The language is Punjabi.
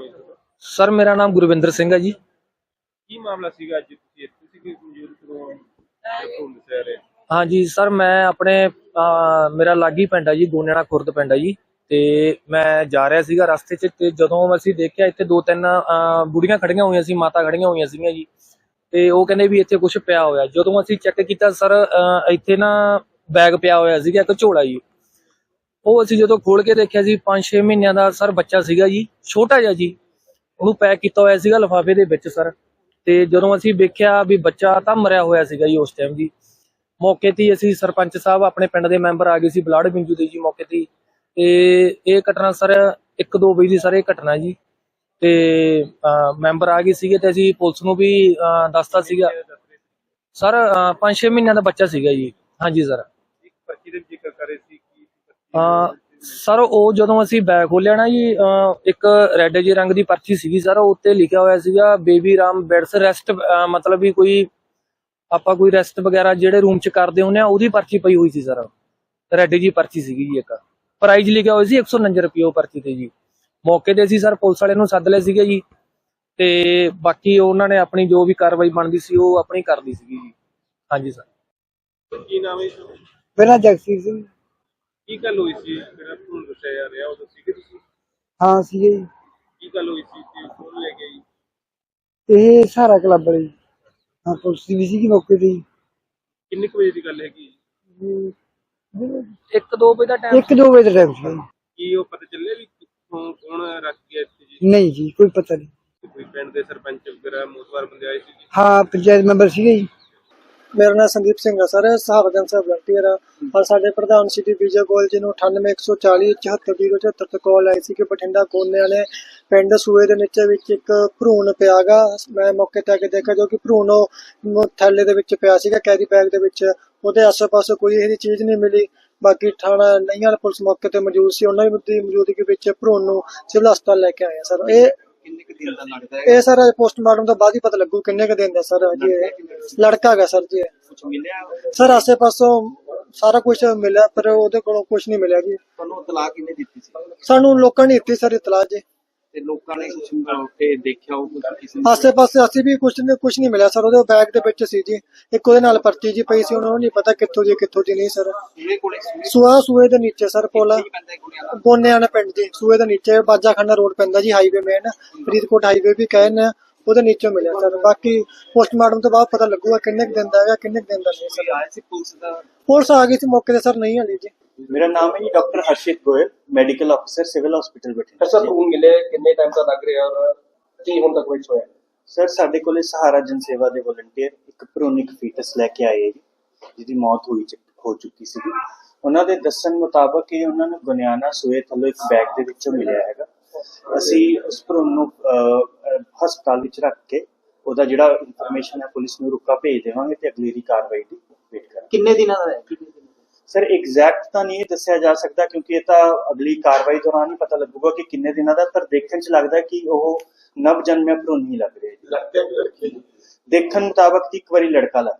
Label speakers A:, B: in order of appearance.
A: ਨਾਮ ਹੈ ਤੁਹਾਡਾ
B: ਸਰ ਮੇਰਾ ਨਾਮ ਗੁਰਵਿੰਦਰ ਸਿੰਘ ਹੈ ਜੀ।
A: ਕੀ ਮਾਮਲਾ ਸੀਗਾ ਅੱਜ ਤੁਸੀਂ ਇੱਥੇ ਸੀ ਕਿ ਮੌਜੂਦ ਕਰੋ ਘੁੰਮ ਸੇ ਰਹੇ?
B: ਹਾਂਜੀ ਸਰ ਮੈਂ ਆਪਣੇ ਮੇਰਾ ਲਾਗੀ ਪਿੰਡ ਹੈ ਜੀ ਗੋਨੇੜਾ ਖੁਰਦ ਪਿੰਡ ਹੈ ਜੀ। ਤੇ ਮੈਂ ਜਾ ਰਿਹਾ ਸੀਗਾ ਰਸਤੇ 'ਚ ਤੇ ਜਦੋਂ ਅਸੀਂ ਦੇਖਿਆ ਇੱਥੇ ਦੋ ਤਿੰਨ ਬੁੜੀਆਂ ਖੜੀਆਂ ਹੋਈਆਂ ਸੀ ਮਾਤਾ ਖੜੀਆਂ ਹੋਈਆਂ ਸੀਗੀਆਂ ਜੀ। ਤੇ ਉਹ ਕਹਿੰਦੇ ਵੀ ਇੱਥੇ ਕੁਝ ਪਿਆ ਹੋਇਆ। ਜਦੋਂ ਅਸੀਂ ਚੈੱਕ ਕੀਤਾ ਸਰ ਇੱਥੇ ਨਾ ਬੈਗ ਪਿਆ ਹੋਇਆ ਸੀਗਾ ਇੱਕ ਝੋਲਾ ਜੀ। ਉਹ ਅਸੀਂ ਜਦੋਂ ਖੋਲ ਕੇ ਦੇਖਿਆ ਸੀ 5-6 ਮਹੀਨਿਆਂ ਦਾ ਸਰ ਬੱਚਾ ਸੀਗਾ ਜੀ ਛੋਟਾ ਜਿਹਾ ਜੀ ਉਹਨੂੰ ਪੈਕ ਕੀਤਾ ਹੋਇਆ ਸੀਗਾ ਲਿਫਾਫੇ ਦੇ ਵਿੱਚ ਸਰ। ਤੇ ਜਦੋਂ ਅਸੀਂ ਵੇਖਿਆ ਵੀ ਬੱਚਾ ਤਾਂ ਮਰਿਆ ਹੋਇਆ ਸੀਗਾ ਜੀ ਉਸ ਟਾਈਮ ਜੀ। ਮੌਕੇ ਤੇ ਅਸੀਂ ਸਰਪੰਚ ਸਾਹਿਬ ਆਪਣੇ ਪਿੰਡ ਦੇ ਮੈਂਬਰ ਆ ਗਏ ਸੀ ਬਲਾੜ ਬਿੰਜੂ ਦੇ ਜੀ ਮੌਕੇ ਤੇ ਤੇ ਇਹ ਘਟਨਾ ਸਰ 1-2 ਵਜੇ ਦੀ ਸਰ ਇਹ ਘਟਨਾ ਜੀ। ਤੇ ਮੈਂਬਰ ਆ ਗਏ ਸੀਗੇ ਤੇ ਅਸੀਂ ਪੁਲਿਸ ਨੂੰ ਵੀ ਅਹ, ਦੱਸਤਾ ਸੀਗਾ। ਸਰ 5-6 ਮਹੀਨਿਆਂ ਦਾ ਬੱਚਾ ਸੀਗਾ ਜੀ। ਹਾਂਜੀ ਸਰ।
A: ਇੱਕ ਪਰਚੀ ਦੇ ਜ਼ਿਕਰ ਕਰ ਸੀ
B: ਸਰ ਉਹ ਜਦੋਂ ਅਸੀਂ ਬੈਗ ਖੋਲਿਆ ਨਾ ਜੀ ਇੱਕ ਰੈੱਡ ਜਿਹੇ ਰੰਗ ਦੀ ਪਰਚੀ ਸੀਗੀ ਸਰ ਉਹ ਉੱਤੇ ਲਿਖਿਆ ਹੋਇਆ ਸੀਗਾ ਬੇਬੀ ਰਾਮ ਬੈਡਸ ਰੈਸਟ ਮਤਲਬ ਵੀ ਕੋਈ ਆਪਾਂ ਕੋਈ ਰੈਸਟ ਵਗੈਰਾ ਜਿਹੜੇ ਰੂਮ 'ਚ ਕਰਦੇ ਹੁੰਦੇ ਆ ਉਹਦੀ ਪਰਚੀ ਪਈ ਹੋਈ ਸੀ ਸਰ। ਰੈੱਡ ਜੀ ਪਰਚੀ ਸੀਗੀ ਜੀ ਇੱਕ। ਪ੍ਰਾਈਜ਼ ਲਿਖਿਆ ਹੋਇਆ ਸੀ 149 ਰੁਪਏ ਉਹ ਪਰਚੀ ਤੇ ਜੀ। ਮੌਕੇ ਤੇ ਅਸੀਂ ਸਰ ਪੁਲਿਸ ਵਾਲੇ ਨੂੰ ਸੱਦ ਲਿਆ ਸੀਗਾ ਜੀ ਤੇ ਬਾਕੀ ਉਹਨਾਂ ਨੇ ਆਪਣੀ ਜੋ ਵੀ ਕਾਰਵਾਈ ਬਣਦੀ ਸੀ ਉਹ ਆਪਣੀ ਕਰਦੀ ਸੀਗੀ ਜੀ। ਹਾਂਜੀ ਸਰ।
A: ਕੀ ਨਾਮ ਹੈ ਤੁਹਾਡਾ?
C: ਮੇਰਾ ਜਗਸੀਰ ਸਿੰਘ।
A: ਕੀ ਗੱਲ ਹੋਈ ਸੀ? ਮੇਰਾ ਤੁਹਾਨੂੰ ਦੱਸਿਆ ਜਾ ਰਿਹਾ ਉਦੋਂ ਸੀਗੇ ਤੁਸੀਂ?
C: ਹਾਂ ਸੀਗੇ ਜੀ।
A: ਕੀ ਗੱਲ ਹੋਈ ਸੀ ਕਿ ਕੌਣ ਲੈ ਗਈ
C: ਇਹ ਸਾਰਾ ਕਲੱਬ ਵਾਲੇ ਜੀ। ਹਾਂ ਪੁਲਿਸ ਵੀ ਸੀਗੀ ਮੌਕੇ ਤੇ ਜੀ।
A: ਕਿੰਨੇ ਕੁ ਵਜੇ ਦੀ ਗੱਲ ਹੈਗੀ?
B: ਇੱਕ ਦੋ ਵਜੇ ਦਾ ਟਾਈਮ
C: ਇੱਕ ਦੋ ਵਜੇ ਦਾ ਟਾਈਮ ਸੀ
A: ਕੀ ਉਹ ਪਤਾ ਚੱਲਿਆ ਵੀ ਕਿੱਥੋਂ ਕੌਣ ਰੱਖ ਗਿਆ ਇੱਥੇ ਜੀ?
C: ਨਹੀਂ ਜੀ ਕੋਈ ਪਤਾ ਨਹੀਂ।
A: ਕੋਈ ਪਿੰਡ ਦੇ ਸਰਪੰਚ ਵਗੈਰਾ ਮੋਤਵਾਰ ਬੰਦੇ ਆਏ ਸੀ ਜੀ?
C: ਹਾਂ ਪੰਚਾਇਤ ਮੈਂਬਰ ਸੀਗੇ ਜੀ।
D: ਮੇਰਾ ਨਾਮ ਸੰਦੀਪ ਸਿੰਘ ਹੈ ਸਰ ਸਹਾਵਦਨ ਸਾਹਿਬ ਵਲੰਟੀਅਰ ਆ। ਔਰ ਸਾਡੇ ਪ੍ਰਧਾਨ ਸ਼੍ਰੀ ਵਿਜੇ ਗੋਇਲ ਜੀ ਨੂੰ 98140 74074 ਤੇ ਕਾਲ ਆਈ ਸੀ ਕਿ ਬਠਿੰਡਾ ਕੋਨੇ ਵਾਲੇ ਪਿੰਡ ਸੂਏ ਦੇ ਨੀਚੇ ਵਿੱਚ ਇੱਕ ਭਰੂਣ ਪਿਆਗਾ ਮੈਂ ਮੌਕੇ ਤੇ ਆ ਕੇ ਦੇਖਿਆ ਜੋ ਕਿ ਭਰੂਣ ਉਹ ਥੈਲੇ ਦੇ ਵਿੱਚ ਪਿਆ ਸੀਗਾ, ਕੈਰੀ ਬੈਗ ਦੇ ਵਿੱਚ। ਉਹਦੇ ਆਸ-ਪਾਸ ਕੋਈ ਇਹੋ ਚੀਜ਼ ਨਹੀਂ ਮਿਲੀ। ਬਾਕੀ ਥਾਣਾ ਨਈਆਂ ਪੁਲਿਸ ਮੌਕੇ ਤੇ ਮੌਜੂਦ ਸੀ। ਉਹਨਾਂ ਦੀ ਮੌਜੂਦਗੀ ਵਿੱਚ ਭਰੂਣ ਨੂੰ ਸਿਵਲ ਹਸਪਤਾਲ ਲੈ ਕੇ ਆਇਆ ਸਰ। ਇਹ
E: ਕਿੰਨੇ ਕੁ ਦਿਨ ਦਾ ਲੱਗਦਾ ਹੈ
D: ਇਹ ਸਰ ਪੋਸਟਮਾਰਟਮ ਤੋਂ ਬਾਅਦ ਹੀ ਪਤਾ ਲੱਗੂ ਕਿੰਨੇ ਕੁ ਦਿਨ ਦਾ ਸਰ ਜੀ ਲੜਕਾ ਹੈਗਾ ਸਰ ਜੀ ਇਹ।
E: ਕੁਝ ਮਿਲਿਆ?
D: ਸਰ ਆਸੇ ਪਾਸੋਂ ਸਾਰਾ ਕੁਝ ਮਿਲਿਆ ਪਰ ਉਹਦੇ ਕੋਲੋਂ ਕੁਝ ਨਹੀਂ ਮਿਲਿਆ ਜੀ।
E: ਤੁਹਾਨੂੰ ਤਲਾਕ ਕਿੰਨੇ ਦਿੱਤੀ ਸੀ?
D: ਸਾਨੂੰ ਲੋਕਾਂ ਨੇ ਦਿੱਤੀ ਸਰ ਇਤਲਾਹ ਜੀ।
E: ਤੇ ਲੋਕਾਂ ਨੇ ਕੁਝ ਉੱਤੇ ਦੇਖਿਆ ਉਹ ਕੁਝ ਕਿਸੇ ਨੇ
D: ਆਸੇ ਪਾਸੇ ਅਸੀਂ ਵੀ ਕੁਝ ਨਹੀਂ ਕੁਝ ਨਹੀਂ ਮਿਲਿਆ ਸਰ ਉਹਦੇ ਬੈਗ ਦੇ ਵਿੱਚ ਸੀ ਜੀ। ਇੱਕ ਉਹਦੇ ਨਾਲ ਪਰਚੀ ਜੀ ਪਈ ਸੀ ਉਹਨਾਂ ਨੂੰ ਨਹੀਂ ਪਤਾ ਕਿੱਥੋਂ ਦੀ ਕਿੱਥੋਂ ਦੀ ਨਹੀਂ ਸਰ।
E: ਕੋਲੇ ਸੂਏ
D: ਸੂਆ ਸੂਏ ਦੇ ਨੀਚੇ ਸਰ ਪੁਲ। ਗੋਨਿਆਣਾ ਪਿੰਡ ਜੀ ਸੂਏ ਦੇ ਨੀਚੇ ਬਾਜਾਖਾਨਾ ਰੋਡ ਪੈਂਦਾ ਜੀ ਹਾਈਵੇ ਮੇਨ ਫਰੀਦਕੋਟ ਹਾਈਵੇ ਵੀ ਕਹਿੰਦੇ ਆ ਉਹਦੇ ਨੀਚੇ ਮਿਲਿਆ ਸਰ। ਬਾਕੀ ਪੋਸਟਮਾਰਟਮ ਤੋਂ ਬਾਅਦ ਪਤਾ ਲੱਗੂਗਾ ਕਿੰਨੇ ਕੁ ਦਿਨ ਦਾ ਹੈਗਾ ਕਿੰਨੇ ਕੁ ਦਿਨ ਦਾ ਨਹੀਂ ਸਰ।
E: ਆਇਆ ਸੀ ਪੁਲਿਸ ਦਾ?
D: ਪੁਲਿਸ ਆ ਗਈ ਸੀ ਮੌਕੇ ਤੇ ਸਰ ਨਹੀਂ ਹਲੀ ਜੀ।
F: ਮੇਰਾ ਨਾਮ ਹੈ ਜੀ ਡਾਕਟਰ ਹਰਸ਼ਿਤ ਗੋਇਲ ਮੈਡੀਕਲ ਅਫਸਰ ਸਿਵਲ ਹਸਪੀਟਲ ਬਠਿੰਡਾ।
B: ਸਰ ਮਿਲੇ ਕਿੰਨੇ ਟਾਈਮ ਦਾ ਲੱਗ ਰਿਹਾ ਔਰ ਕੀ ਹੁਣ ਤੱਕ ਵਿੱਚ ਹੋਇਆ?
F: ਸਰ ਸਾਡੇ ਕੋਲੇ ਸਹਾਰਾ ਜਨ ਸੇਵਾ ਦੇ ਵਲੰਟੀਅਰ ਇੱਕ ਭਰੂਣਿਕ ਫੀਟਸ ਲੈ ਕੇ ਆਏ ਜੀ ਜਿਹਦੀ ਮੌਤ ਹੋਈ ਚ- ਹੋ ਚੁੱਕੀ ਸੀ ਉਹਨਾਂ ਦੇ ਦੱਸਣ ਮੁਤਾਬਕ ਇਹ ਉਹਨਾਂ ਨੂੰ ਗੁਨਿਆਣਾ ਸੂਏ ਥੱਲੋਂ ਇੱਕ ਬੈਗ ਦੇ ਵਿੱਚੋਂ ਮਿਲਿਆ ਹੈਗਾ। ਅਸੀਂ ਉਸ ਭਰੂਣ ਨੂੰ ਹਸਪਤਾਲ ਵਿੱਚ ਰੱਖ ਕੇ ਉਹਦਾ ਜਿਹੜਾ ਇਨਫੋਰਮੇਸ਼ਨ ਹੈ ਪੁਲਿਸ ਨੂੰ ਰੁਕਾ ਭੇਜ ਦੇਵਾਂਗੇ ਤੇ ਅਗਲੀ ਦੀ ਕਾਰਵਾਈ ਦੀ ਵੇਟ ਕਰਾਂਗੇ।
E: ਕਿੰਨੇ ਦਿਨਾਂ ਦਾ ਹੈ? ਕਿੰਨੇ ਦਿਨਾਂ ਦਾ?
F: ਸਰ ਐਗਜ਼ੈਕਟ ਤਾਂ ਨਹੀਂ ਦੱਸਿਆ ਜਾ ਸਕਦਾ ਕਿਉਂਕਿ ਇਹ ਤਾਂ ਅਗਲੀ ਕਾਰਵਾਈ ਦੌਰਾਨ ਹੀ ਪਤਾ ਲੱਗੂਗਾ ਕਿ ਕਿੰਨੇ ਦਿਨਾਂ ਦਾ ਪਰ ਦੇਖਣ 'ਚ ਲੱਗਦਾ ਕਿ ਉਹ ਨਵ ਜਨਮਿਆ ਭਰੂਣ ਹੀ ਲੱਗ ਰਿਹਾ ਜੀ। ਦੇਖਣ ਮੁਤਾਬਕ ਇੱਕ ਵਾਰੀ ਲੜਕਾ ਲੱਗ